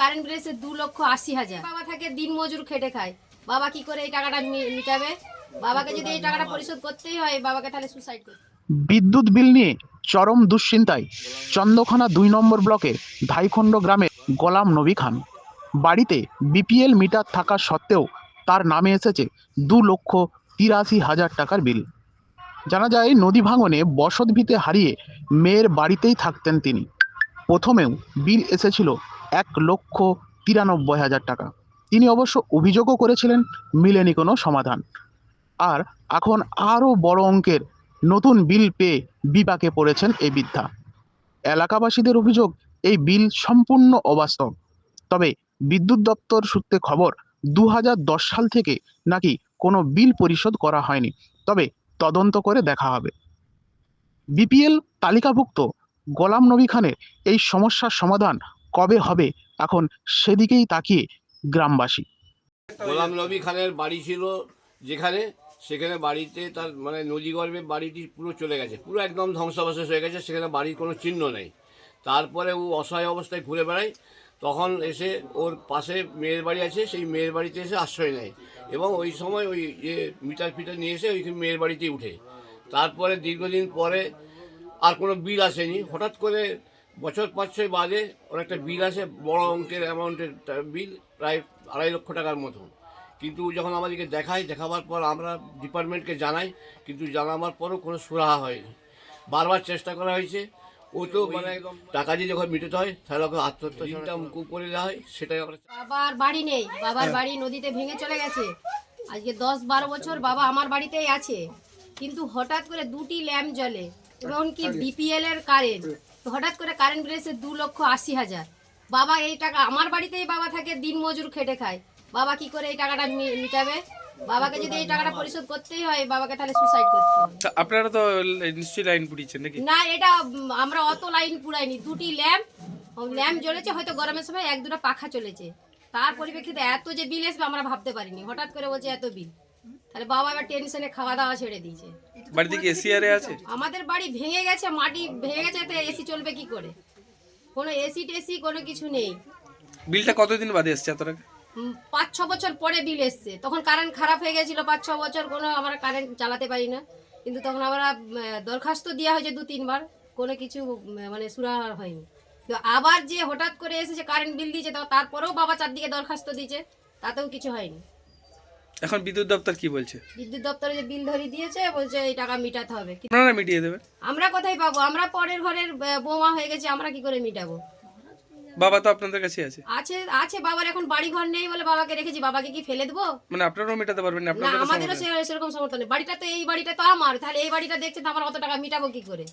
Current bill এসে দু লক্ষ আশি হাজার। বাবা থাকে দিন মজুর খেটে খায়। বাবা কি করে এই টাকাটা মিটাবে? বাবাকে যদি এই টাকাটা পরিশোধ করতেই হয়, বাবাকে তাহলে সুসাইড করতে বিদ্যুৎ বিল নিয়ে চরম দুশ্চিন্তায় চন্দ্রখানা দুই নম্বর ব্লকের ধাইখণ্ড গ্রামের গোলাম নবী খান। বাড়িতে বিপিএল মিটার থাকা সত্ত্বেও তার নামে এসেছে দু লক্ষ তিরাশি হাজার টাকার বিল। জানা যায়, নদী ভাঙনে বসত ভিতে হারিয়ে মেয়ের বাড়িতেই থাকতেন তিনি। প্রথমেও বিল এসেছিল এক লক্ষ তিরানব্বই হাজার টাকা। তিনি অবশ্য অভিযোগও করেছিলেন মিলেনি কোনো সমাধান। আর এখন আরও বড় অঙ্কের নতুন বিল পেয়ে বিপাকে পড়েছেন এই বৃদ্ধা। এলাকাবাসীদের অভিযোগ, এই বিল সম্পূর্ণ অবাস্তব। তবে বিদ্যুৎ দপ্তর সূত্রে খবর দু হাজার দশ সাল থেকে নাকি কোনো বিল পরিশোধ করা হয়নি। তবে তদন্ত করে দেখা হবে। বিপিএল তালিকাভুক্ত গোলাম নবী খানের এই সমস্যার সমাধান কবে হবে? এখন সেদিকেই তাকিয়ে গ্রামবাসী। গোলাম নবী খানের বাড়ি ছিল যেখানে, সেখানে বাড়িতে তার মানে নদীগর্ভে বাড়িটি পুরো চলে গেছে। পুরো একদম ধ্বংসাবশেষ হয়ে গেছে, সেখানে বাড়ির কোনো চিহ্ন নেই। তারপরে ও অসহায় অবস্থায় ঘুরে বেড়ায়। তখন এসে ওর পাশে মেয়ের বাড়ি আছে, সেই মেয়ের বাড়িতে এসে আশ্রয় নেয় এবং ওই সময় ওই যে মিটার ফিটার নিয়ে এসে ওই মেয়ের বাড়িতেই উঠে। তারপরে দীর্ঘদিন পরে আর কোনো বিল আসেনি। হঠাৎ করে বছর পাঁচ ছয় বাদে ওর একটা বিল আসে বড় অঙ্কের অ্যামাউন্টের বিল প্রায় আড়াই লক্ষ টাকার মতো কিন্তু যখন আমাদেরকে দেখায় দেখাবার পর আমরা ডিপার্টমেন্টকে জানাই কিন্তু জানাবার পরও কোনো সুরাহা হয়নি। বারবার চেষ্টা করা হয়েছে ও তো মানে টাকা দিয়ে যখন মিটাতে হয় তাহলে ওকে আত্মহত্যা চিন্তা মুকুব করে। দেওয়া হয় সেটাই আমরা বাবার বাড়ি নেই বাবার বাড়ি নদীতে ভেঙে চলে গেছে। আজকে দশ বারো বছর বাবা আমার বাড়িতেই আছে। কিন্তু হঠাৎ করে দুটি ল্যাম্প জ্বলে এবং কি বিপিএল এর কারেন্ট তো হঠাৎ করে কারেন্ট বিল এসে দু লক্ষ আশি হাজার। বাবা এই টাকা আমার বাড়িতেই বাবা থাকে দিন মজুর খেটে খায়। বাবা কি করে এই টাকাটা মিটাবে? বাবাকে যদি এই টাকাটা পরিশোধ করতেই হয় বাবাকে তাহলে সুসাইড করতে হবে। আপনারা তো নিশ্চয়ই লাইন পুড়িয়েছেন নাকি? না এটা আমরা অত লাইন পুড়াইনি। দুটি ল্যাম্প ল্যাম্প জ্বলেছে হয়তো গরমের সময় এক দুটো পাখা চলেছে। তার পরিপ্রেক্ষিতে এত যে বিল আসবে আমরা ভাবতে পারিনি। হঠাৎ করে বলছে এত বিল তাহলে বাবা এবার টেনশনে খাওয়া দাওয়া ছেড়ে দিয়েছে। বাড়িতে কি এসি আরে আছে? আমাদের বাড়ি ভেঙে গেছে মাটি ভেঙে গেছে তো এসি চলবে কি করে? কোনো এসি টেসি কোনো কিছু নেই। বিলটা কতদিন বাদে এসছে এত টাকা পাঁচ ছ বছর পরে বিল এসছে। তখন কারেন্ট খারাপ হয়ে গেছিল পাঁচ ছ বছর কোনো আমরা কারেন্ট চালাতে পারি না। কিন্তু তখন আমরা দরখাস্ত দেওয়া হয়েছে দু তিনবার। কোনো কিছু মানে সুরা হয়নি। তো আবার যে হঠাৎ করে এসেছে কারেন্ট বিল দিয়েছে তারপরেও বাবা চারদিকে দরখাস্ত দিয়েছে তাতেও কিছু হয়নি। এখন বিদ্যুৎ দপ্তর কি বলছে? বিদ্যুৎ দপ্তরে যে বিল ধরিয়ে দিয়েছে বলছে এই টাকা মিটাতে হবে। আপনারা মিটিয়ে দেবেন আমরা কোথায় পাবো? আমরা পরের ঘরের বোমা হয়ে গেছে আমরা কি করে মিটাবো? বাবা তো আপনাদের কাছে আছে। আছে আছে বাবার এখন বাড়ি ঘর নেই বলে বাবাকে রেখেছি বাবাকে কি ফেলে দেবো? মানে আপনারাও মেটাতে পারবেন না আপনাদের আমাদেরও সেরকম সমর্থন নেই। বাড়িটা তো এই বাড়িটা তো আমার তাহলে এই বাড়িটা দেখছে তো আমরা অত টাকা মিটাবো কি করে?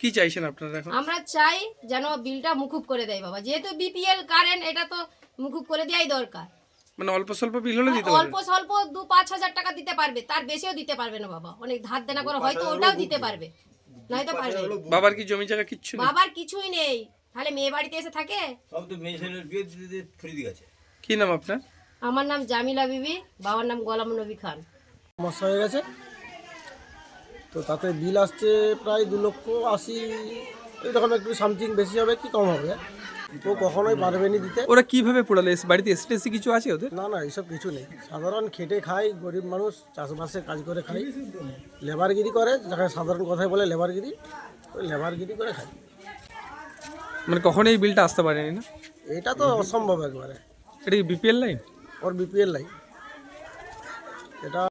কি চাইছেন আপনারা এখন? আমরা চাই যেন বিলটা মুকুব করে দেয় বাবা। যেহেতু বিপিএল কারেন্ট এটা তো মুকুব করে দেওয়াই দরকার। মানে অল্প স্বল্প বিল হলে দিতে পারবেন অল্প স্বল্প দু পাঁচ হাজার টাকা দিতে পারবে তার বেশিও দিতে পারবে না বাবা। অনেক ধার দেনা করে হয়তো ওটাও দিতে পারবে। নয়তো পারবে। বাবার কি জমি জায়গা কিচ্ছু নেই? বাবার কিছুই নেই। তাহলে মেয়ে বাড়িতে এসে থাকে? সব তো মেয়ে ছেলের বিয়ে দিতে দিতে ফ্রি দিয়ে গেছে। কি নাম আপনার? আমার নাম জামিলা বিবি বাবার নাম গোলাম নবী খান। সমস্যা হয়ে গেছে। তো তাতে বিল আসছে প্রায় দু লক্ষ আশি এরকম একটু সামথিং বেশি হবে কি কম হবে? তো কখনোই পারবেনি দিতে। ওরা কীভাবে পোড়ালো? বাড়িতে এসি কিছু আছে ওদের? না না এইসব কিছু নেই। সাধারণ খেটে খাই গরিব মানুষ চাষবাসে কাজ করে খাই। লেবারগিরি করে যাকে সাধারণ কথায় বলে লেবারগিরি ওই লেবারগিরি করে খাই। মানে কখনো এই বিলটা আসতে পারেনি না? এটা তো অসম্ভব একবারে। এটা কি বিপিএল লাইন? ওর বিপিএল লাই এটা